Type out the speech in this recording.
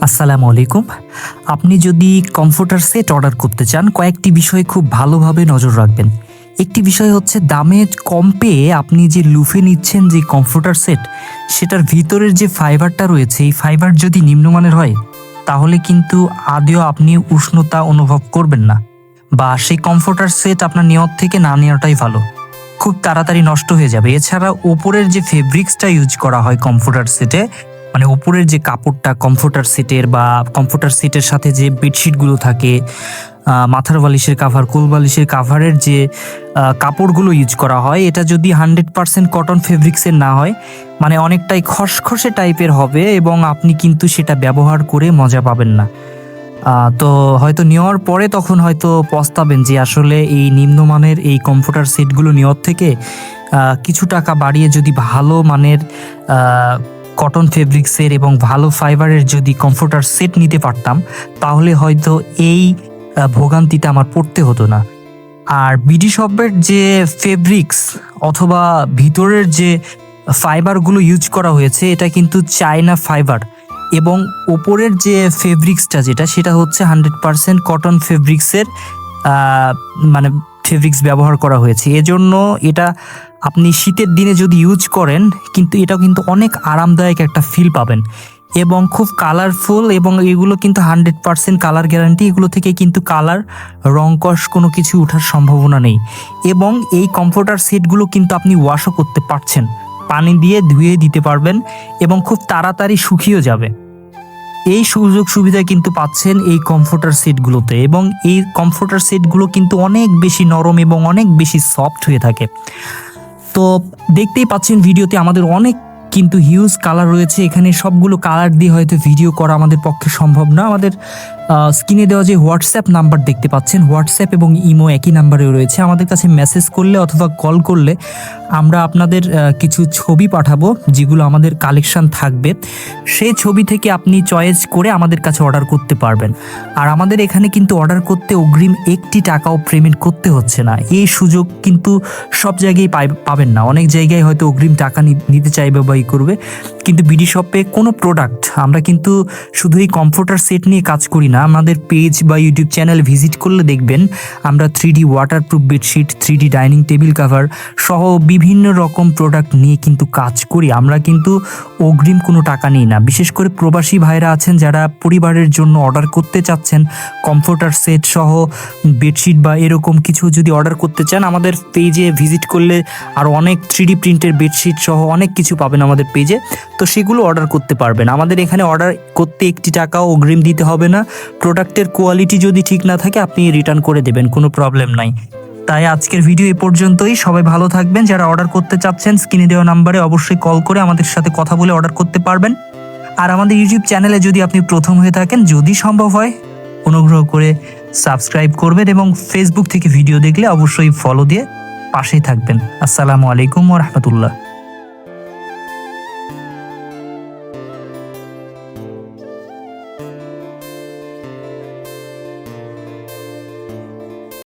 আসসালামু আলাইকুম। আপনি যদি কমফোর্টার সেট অর্ডার করতে চান, কয়েকটি বিষয়ে খুব ভালোভাবে নজর রাখবেন। একটি বিষয় হচ্ছে, দামে কম পেয়ে আপনি যে লুফে নিচ্ছেন যে কমফোর্টার সেট সেটার ভিতরের যে ফাইবারটা রয়েছে, এই ফাইবার যদি নিম্নমানের হয়, তাহলে কিন্তু আদেও আপনি উষ্ণতা অনুভব করবেন না। বা সেই কমফোর্টার সেট আপনার নিয়ত থেকে না নেওয়াটাই ভালো। খুব তাড়াতাড়ি নষ্ট হয়ে যাবে। এছাড়া ওপরের যে ফেব্রিক্সটা ইউজ করা হয় কমফোর্টার সেটে মানে উপরের যে কাপড়টা কমফোর্টার সিটের বা কমফোর্টার সিটের সাথে যে বেডশিটগুলো থাকে মাথার বালিশের কাভার কোল বালিশের কাভারের যে কাপড়গুলো ইউজ করা হয়, এটা যদি হান্ড্রেড পার্সেন্ট কটন ফেব্রিক্সের না হয় মানে অনেকটাই খসখসে টাইপের হবে এবং আপনি কিন্তু সেটা ব্যবহার করে মজা পাবেন না। তো হয়তো নেওয়ার পরে তখন হয়তো পস্তাবেন যে আসলে এই নিম্নমানের এই কমফোর্টার সেটগুলো নেওয়ার থেকে কিছু টাকা বাড়িয়ে যদি ভালো মানের কটন ফেব্রিক্সের এবং ভালো ফাইবারের যদি কমফোর্টার সেট নিতে পারতাম, তাহলে হয়তো এই ভোগান্তিতে আমার পড়তে হতো না। আর বিডি শপের যে ফেব্রিক্স অথবা ভিতরের যে ফাইবারগুলো ইউজ করা হয়েছে, এটা কিন্তু চায়না ফাইবার এবং ওপরের যে ফেব্রিক্সটা যেটা, সেটা হচ্ছে হান্ড্রেড পারসেন্ট কটন ফেব্রিক্সের মানে ফেব্রিক্স ব্যবহার করা হয়েছে। এজন্য এটা আপনি শীতের দিনে যদি ইউজ করেন, কিন্তু এটাও কিন্তু অনেক আরামদায়ক একটা ফিল পাবেন। এবং খুব কালারফুল এবং এগুলো কিন্তু হান্ড্রেড পারসেন্ট কালার গ্যারান্টি এগুলো থেকে কিন্তু কালার রংকশ কোনো কিছু ওঠার সম্ভাবনা নেই। এবং এই কমফোর্টার সেটগুলো কিন্তু আপনি ওয়াশও করতে পারছেন। পানি দিয়ে ধুয়ে দিতে পারবেন এবং খুব তাড়াতাড়ি শুকিয়েও যাবে। এই সুযোগ সুবিধা কিন্তু পাচ্ছেন এই কমফোর্টার সেটগুলোতে এবং এই কমফোর্টার সেটগুলো কিন্তু অনেক বেশি নরম এবং অনেক বেশি সফট হয়ে থাকে। তো দেখতেই পাচ্ছেন ভিডিওতে আমাদের অনেক কিন্তু হিউজ কালার রয়েছে। এখানে সবগুলো কালার দিয়ে হয়তো ভিডিও করা আমাদের পক্ষে সম্ভব না। আমাদের স্ক্রিনে দেওয়া যে হোয়াটসঅ্যাপ নাম্বার দেখতে পাচ্ছেন হোয়াটসঅ্যাপ এবং ইমো একই নাম্বারে রয়েছে। আমাদের কাছে মেসেজ করলে অথবা কল করলে আমরা আপনাদের কিছু ছবি পাঠাবো যেগুলো আমাদের কালেকশন থাকবে। সেই ছবি থেকে আপনি চয়েস করে আমাদের কাছে অর্ডার করতে পারবেন। আর আমাদের এখানে কিন্তু অর্ডার করতে অগ্রিম একটি টাকাও পেমেন্ট করতে হচ্ছে না। এই সুযোগ কিন্তু সব জায়গায় পাবেন না। অনেক জায়গায় হয়তো অগ্রিম টাকা নিতে চাইবে বা ই করবে। কিন্তু বিডি শপে কোনো প্রোডাক্ট আমরা কিন্তু শুধু এই কমফোর্টার সেট নিয়ে কাজ করি না, আমাদের পেজ বা ইউটিউব চ্যানেল ভিজিট করলে দেখবেন আমরা three D waterproof bedsheet three D dining table cover সহ বিভিন্ন রকম প্রোডাক্ট নিয়ে কিন্তু কাজ করি। আমরা কিন্তু অগ্রিম কোনো টাকা নিই না। বিশেষ করে প্রবাসী ভাইরা আছেন যারা পরিবারের জন্য অর্ডার করতে চাচ্ছেন কমফোর্টার সেট সহ বেডশিট বা এরকম কিছু যদি অর্ডার করতে চান, আমাদের পেজে ভিজিট করলে আর অনেক থ্রি ডি প্রিন্টের বেডশিট সহ অনেক কিছু পাবেন আমাদের পেজে তো সেগুলো অর্ডার করতে পারবেন। আমাদের এখানে অর্ডার করতে একটি টাকাও অগ্রিম দিতে হবে না। প্রোডাক্টের কোয়ালিটি যদি ঠিক না থাকে, আপনি রিটার্ন করে দেবেন, কোনো প্রবলেম নাই। তাই আজকের ভিডিও এ পর্যন্তই। সবাই ভালো থাকবেন। যারা অর্ডার করতে চাচ্ছেন স্ক্রিনে দেওয়া নাম্বারে অবশ্যই কল করে আমাদের সাথে কথা বলে অর্ডার করতে পারবেন। আর আমাদের ইউটিউব চ্যানেলে যদি আপনি প্রথম হয়ে থাকেন, যদি সম্ভব হয়, অনুগ্রহ করে সাবস্ক্রাইব করবেন এবং ফেসবুক থেকে ভিডিও দেখলে অবশ্যই ফলো দিয়ে পাশেই থাকবেন। আসসালামু আলাইকুম রহমতুল্লাহ।